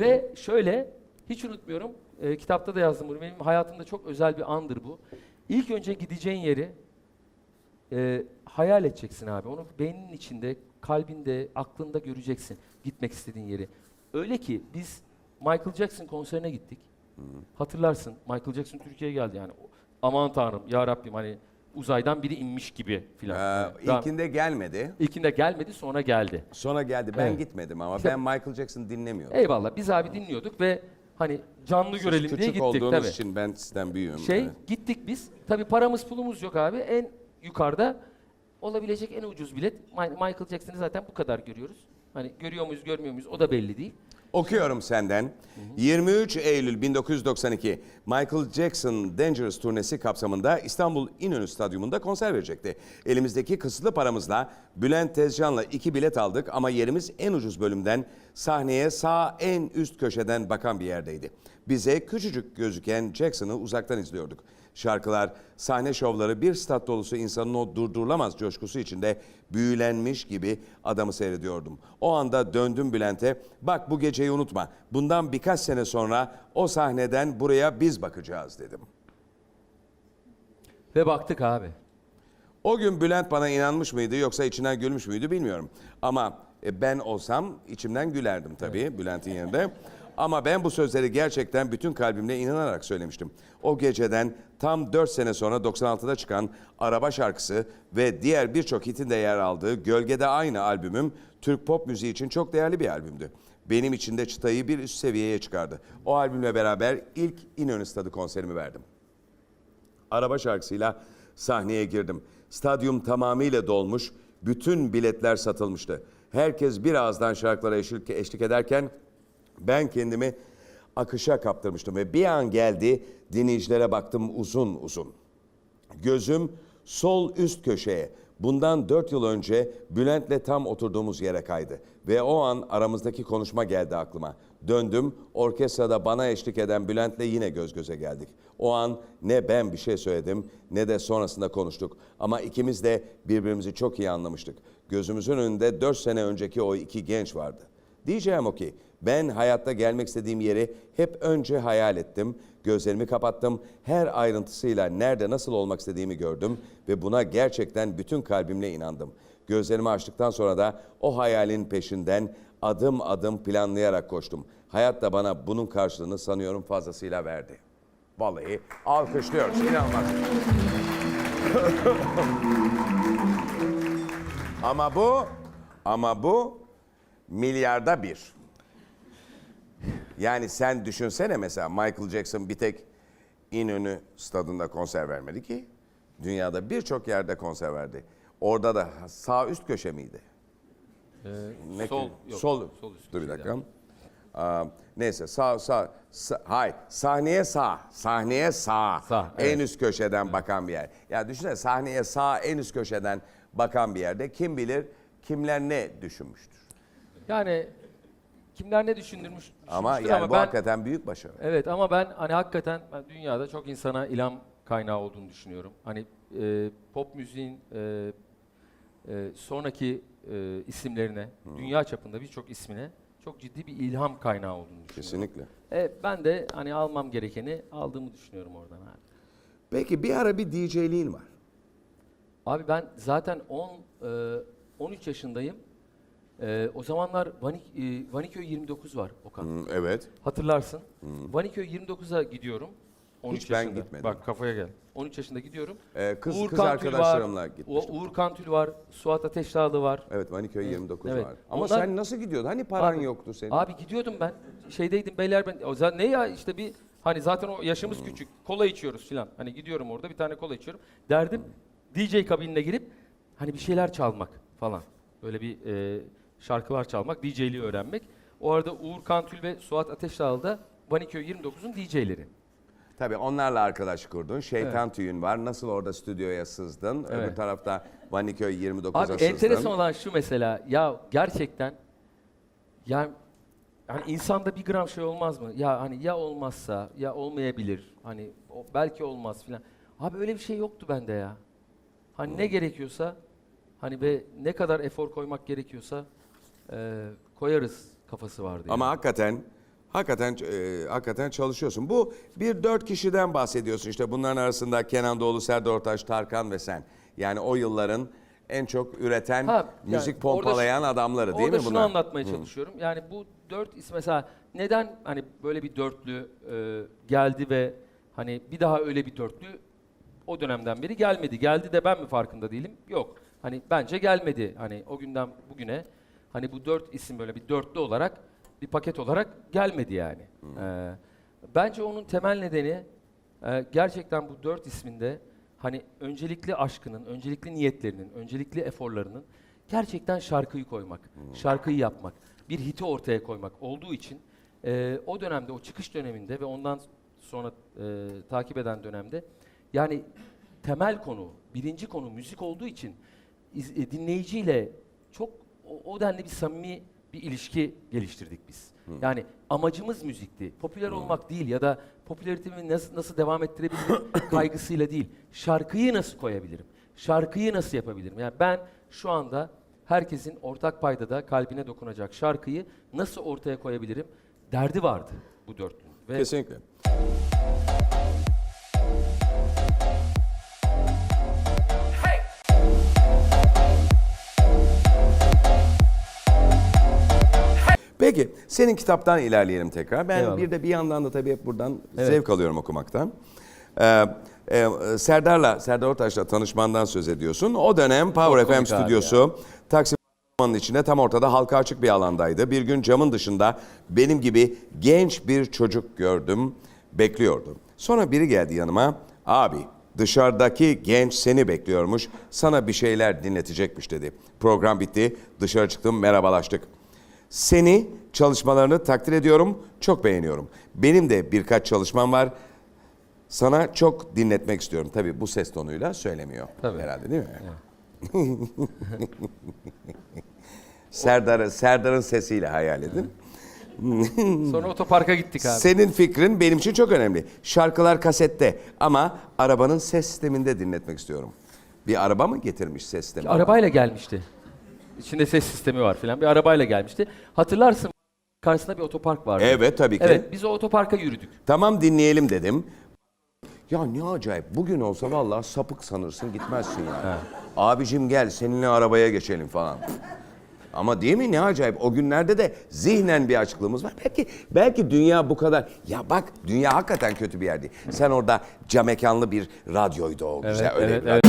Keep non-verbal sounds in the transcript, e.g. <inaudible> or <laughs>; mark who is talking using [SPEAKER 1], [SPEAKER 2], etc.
[SPEAKER 1] Ve şöyle hiç unutmuyorum. e, kitapta da yazdım bunu. Benim hayatımda çok özel bir andır bu. İlk önce gideceğin yeri e, hayal edeceksin abi. Onu beyninin içinde, kalbinde, aklında göreceksin gitmek istediğin yeri. Öyle ki biz Michael Jackson konserine gittik. Hatırlarsın Michael Jackson Türkiye'ye geldi yani. Aman tanrım ya Rabbim hani uzaydan biri inmiş gibi filan.
[SPEAKER 2] Ee,
[SPEAKER 1] daha-
[SPEAKER 2] ilkinde gelmedi.
[SPEAKER 1] İlkinde gelmedi sonra geldi.
[SPEAKER 2] Sonra geldi. Ben
[SPEAKER 1] Evet.
[SPEAKER 2] gitmedim ama
[SPEAKER 1] İşte-
[SPEAKER 2] ben Michael Jackson dinlemiyordum.
[SPEAKER 1] Eyvallah biz abi dinliyorduk ve hani canlı görelim diye
[SPEAKER 2] küçük
[SPEAKER 1] gittik
[SPEAKER 2] olduğunuz
[SPEAKER 1] tabii.
[SPEAKER 2] için ben sizden büyüğüm.
[SPEAKER 1] Şey
[SPEAKER 2] Evet.
[SPEAKER 1] gittik biz. Tabii paramız pulumuz yok abi. En yukarıda olabilecek en ucuz bilet. Mi- Michael Jackson'ı zaten bu kadar görüyoruz. Hani görüyor muyuz görmüyor muyuz o da belli değil.
[SPEAKER 2] Okuyorum senden. 23 Eylül 1992 Michael Jackson Dangerous turnesi kapsamında İstanbul İnönü Stadyumunda konser verecekti. Elimizdeki kısıtlı paramızla Bülent Tezcan'la iki bilet aldık ama yerimiz en ucuz bölümden sahneye sağ en üst köşeden bakan bir yerdeydi. Bize küçücük gözüken Jackson'ı uzaktan izliyorduk. Şarkılar, sahne şovları bir stat dolusu insanın o durdurulamaz coşkusu içinde büyülenmiş gibi adamı seyrediyordum. O anda döndüm Bülent'e, bak bu geceyi unutma, bundan birkaç sene sonra o sahneden buraya biz bakacağız dedim.
[SPEAKER 1] Ve baktık abi.
[SPEAKER 2] O gün Bülent bana inanmış mıydı yoksa içinden gülmüş müydü bilmiyorum. Ama e, ben olsam içimden gülerdim tabii Bülent'in yerinde. Ama ben bu sözleri gerçekten bütün kalbimle inanarak söylemiştim. O geceden tam 4 sene sonra 96'da çıkan Araba şarkısı ve diğer birçok hitin de yer aldığı Gölgede Aynı albümüm Türk pop müziği için çok değerli bir albümdü. Benim için de çıtayı bir üst seviyeye çıkardı. O albümle beraber ilk İnönü Stadı konserimi verdim. Araba şarkısıyla sahneye girdim. Stadyum tamamıyla dolmuş, bütün biletler satılmıştı. Herkes bir ağızdan şarkılara eşlik, ederken ben kendimi akışa kaptırmıştım ve bir an geldi dinleyicilere baktım uzun uzun. Gözüm sol üst köşeye. Bundan dört yıl önce Bülent'le tam oturduğumuz yere kaydı. Ve o an aramızdaki konuşma geldi aklıma. Döndüm, orkestrada bana eşlik eden Bülent'le yine göz göze geldik. O an ne ben bir şey söyledim ne de sonrasında konuştuk. Ama ikimiz de birbirimizi çok iyi anlamıştık. Gözümüzün önünde dört sene önceki o iki genç vardı. Diyeceğim o ki ben hayatta gelmek istediğim yeri hep önce hayal ettim. Gözlerimi kapattım. Her ayrıntısıyla nerede nasıl olmak istediğimi gördüm ve buna gerçekten bütün kalbimle inandım. Gözlerimi açtıktan sonra da o hayalin peşinden adım adım planlayarak koştum. Hayat da bana bunun karşılığını sanıyorum fazlasıyla verdi. Vallahi alkışlıyoruz. İnanılmaz. <laughs> ama bu, ama bu milyarda bir. Yani sen düşünsene mesela Michael Jackson bir tek İnönü stadında konser vermedi ki. Dünyada birçok yerde konser verdi. Orada da sağ üst köşe miydi? Ne
[SPEAKER 1] sol,
[SPEAKER 2] ki-
[SPEAKER 1] yok,
[SPEAKER 2] sol,
[SPEAKER 1] sol üst
[SPEAKER 2] Dur bir dakika. Aa, neyse sağ sağ, sağ hayır sahneye sağ sahneye sağ,
[SPEAKER 1] Sağ,
[SPEAKER 2] en
[SPEAKER 1] evet.
[SPEAKER 2] üst köşeden bakan bir yer. Ya düşünsene sahneye sağ en üst köşeden bakan bir yerde kim bilir kimler ne düşünmüştür.
[SPEAKER 1] Yani kimler ne düşündürmüş
[SPEAKER 2] Ama yani bu
[SPEAKER 1] ben,
[SPEAKER 2] hakikaten büyük başarı.
[SPEAKER 1] Evet ama ben hani hakikaten ben dünyada çok insana ilham kaynağı olduğunu düşünüyorum. Hani e, pop müziğin e, e, sonraki e, isimlerine, dünya çapında birçok ismine çok ciddi bir ilham kaynağı olduğunu düşünüyorum.
[SPEAKER 2] Kesinlikle.
[SPEAKER 1] E, ben de hani almam gerekeni aldığımı düşünüyorum oradan abi.
[SPEAKER 2] Peki bir ara bir DJ'liğin var.
[SPEAKER 1] Abi ben zaten 10 e, 13 yaşındayım. E, o zamanlar Vanik, e, Vaniköy 29 var Okan.
[SPEAKER 2] Hı, evet.
[SPEAKER 1] Hatırlarsın. Vaniköy 29'a gidiyorum. 13
[SPEAKER 2] Hiç ben
[SPEAKER 1] yaşında.
[SPEAKER 2] gitmedim.
[SPEAKER 1] Bak kafaya gel. 13 yaşında gidiyorum.
[SPEAKER 2] Ee, kız kız
[SPEAKER 1] Kantül
[SPEAKER 2] arkadaşlarımla
[SPEAKER 1] var,
[SPEAKER 2] gitmiştim.
[SPEAKER 1] O, Uğur Kantül var, Suat Ateşdağlı var.
[SPEAKER 2] Evet Vaniköy 29
[SPEAKER 1] evet.
[SPEAKER 2] var. Ama
[SPEAKER 1] Onlar-
[SPEAKER 2] sen nasıl gidiyordun? Hani paran
[SPEAKER 1] Abi-
[SPEAKER 2] yoktu senin?
[SPEAKER 1] Abi gidiyordum ben. Şeydeydim beyler ben. O zaman ne ya işte bir hani zaten o yaşımız küçük. Kola içiyoruz filan. Hani gidiyorum orada bir tane kola içiyorum. Derdim DJ kabinine girip hani bir şeyler çalmak falan. Böyle bir e, şarkılar çalmak, DJ'liği öğrenmek. O arada Uğur Kantül ve Suat Ateşdağlı da Vaniköy 29'un DJ'leri.
[SPEAKER 2] Tabii onlarla arkadaş kurdun. Şeytan tüyün var. Nasıl orada stüdyoya sızdın? Öbür
[SPEAKER 1] Evet.
[SPEAKER 2] tarafta Vaniköy 29'a
[SPEAKER 1] Abi
[SPEAKER 2] sızdın.
[SPEAKER 1] enteresan olan şu mesela ya gerçekten yani yani insanda bir gram şey olmaz mı? Ya hani ya olmazsa ya olmayabilir. Hani o, belki olmaz filan. Abi öyle bir şey yoktu bende ya. Hani ne gerekiyorsa hani ve ne kadar efor koymak gerekiyorsa e, koyarız kafası vardı.
[SPEAKER 2] Ama
[SPEAKER 1] yani.
[SPEAKER 2] hakikaten Hakikaten e, hakikaten çalışıyorsun. Bu bir dört kişiden bahsediyorsun. İşte bunların arasında Kenan Doğulu, Serdar Ortaç, Tarkan ve sen. Yani o yılların en çok üreten,
[SPEAKER 1] Ha, yani
[SPEAKER 2] müzik
[SPEAKER 1] orada
[SPEAKER 2] pompalayan
[SPEAKER 1] şu-
[SPEAKER 2] adamları değil
[SPEAKER 1] Orada
[SPEAKER 2] mi
[SPEAKER 1] şunu
[SPEAKER 2] bunlar?
[SPEAKER 1] anlatmaya çalışıyorum. Yani bu dört isim mesela neden hani böyle bir dörtlü e, geldi ve hani bir daha öyle bir dörtlü o dönemden beri gelmedi. Geldi de ben mi farkında değilim? Yok. Hani bence gelmedi. Hani o günden bugüne hani bu dört isim böyle bir dörtlü olarak bir paket olarak gelmedi yani. Ee, bence onun temel nedeni e, gerçekten bu dört isminde hani öncelikli aşkının, öncelikli niyetlerinin, öncelikli eforlarının gerçekten şarkıyı koymak, şarkıyı yapmak, bir hiti ortaya koymak olduğu için e, o dönemde, o çıkış döneminde ve ondan sonra e, takip eden dönemde yani temel konu, birinci konu müzik olduğu için iz- e, dinleyiciyle çok o, o denli bir samimi bir ilişki geliştirdik biz. Yani amacımız müzikti. Popüler olmak değil ya da popülaritemi nasıl, nasıl devam ettirebilirim <coughs> kaygısıyla değil. Şarkıyı nasıl koyabilirim? Şarkıyı nasıl yapabilirim? Yani ben şu anda herkesin ortak paydada kalbine dokunacak şarkıyı nasıl ortaya koyabilirim? Derdi vardı bu dörtlünün. Ve
[SPEAKER 2] Kesinlikle. Peki senin kitaptan ilerleyelim tekrar. Ben
[SPEAKER 1] Eyvallah.
[SPEAKER 2] bir de bir yandan da tabii hep buradan
[SPEAKER 1] Evet.
[SPEAKER 2] zevk alıyorum okumaktan. Ee, e, Serdar'la, Serdar Ortaç'la tanışmandan söz ediyorsun. O dönem Power
[SPEAKER 1] Çok
[SPEAKER 2] FM stüdyosu Taksim Ormanı'nın içinde tam ortada halka açık bir alandaydı. Bir gün camın dışında benim gibi genç bir çocuk gördüm, bekliyordu. Sonra biri geldi yanıma, abi dışarıdaki genç seni bekliyormuş, sana bir şeyler dinletecekmiş dedi. Program bitti, dışarı çıktım, merhabalaştık. Seni, çalışmalarını takdir ediyorum, çok beğeniyorum. Benim de birkaç çalışmam var. Sana çok dinletmek istiyorum. Tabii bu ses tonuyla söylemiyor
[SPEAKER 1] Tabii.
[SPEAKER 2] herhalde değil mi? <laughs> Serdar'ı, Serdar'ın sesiyle hayal edin.
[SPEAKER 1] sonra otoparka gittik abi.
[SPEAKER 2] Senin fikrin benim için çok önemli. Şarkılar kasette ama arabanın ses sisteminde dinletmek istiyorum. Bir araba mı getirmiş ses sistemi?
[SPEAKER 1] Arabayla gelmişti. İçinde ses sistemi var filan. Bir arabayla gelmişti. Hatırlarsın karşısında bir otopark vardı.
[SPEAKER 2] Evet tabii ki.
[SPEAKER 1] Evet, biz o otoparka yürüdük.
[SPEAKER 2] Tamam dinleyelim dedim. Ya ne acayip. Bugün olsa vallahi sapık sanırsın gitmezsin yani. Abicim gel seninle arabaya geçelim falan. Ama değil mi ne acayip. O günlerde de zihnen bir açıklığımız var. Belki belki dünya bu kadar. Ya bak dünya hakikaten kötü bir yer değil. Sen orada cam mekanlı bir radyoydu o güzel. Öyle
[SPEAKER 1] evet,
[SPEAKER 2] bir
[SPEAKER 1] evet.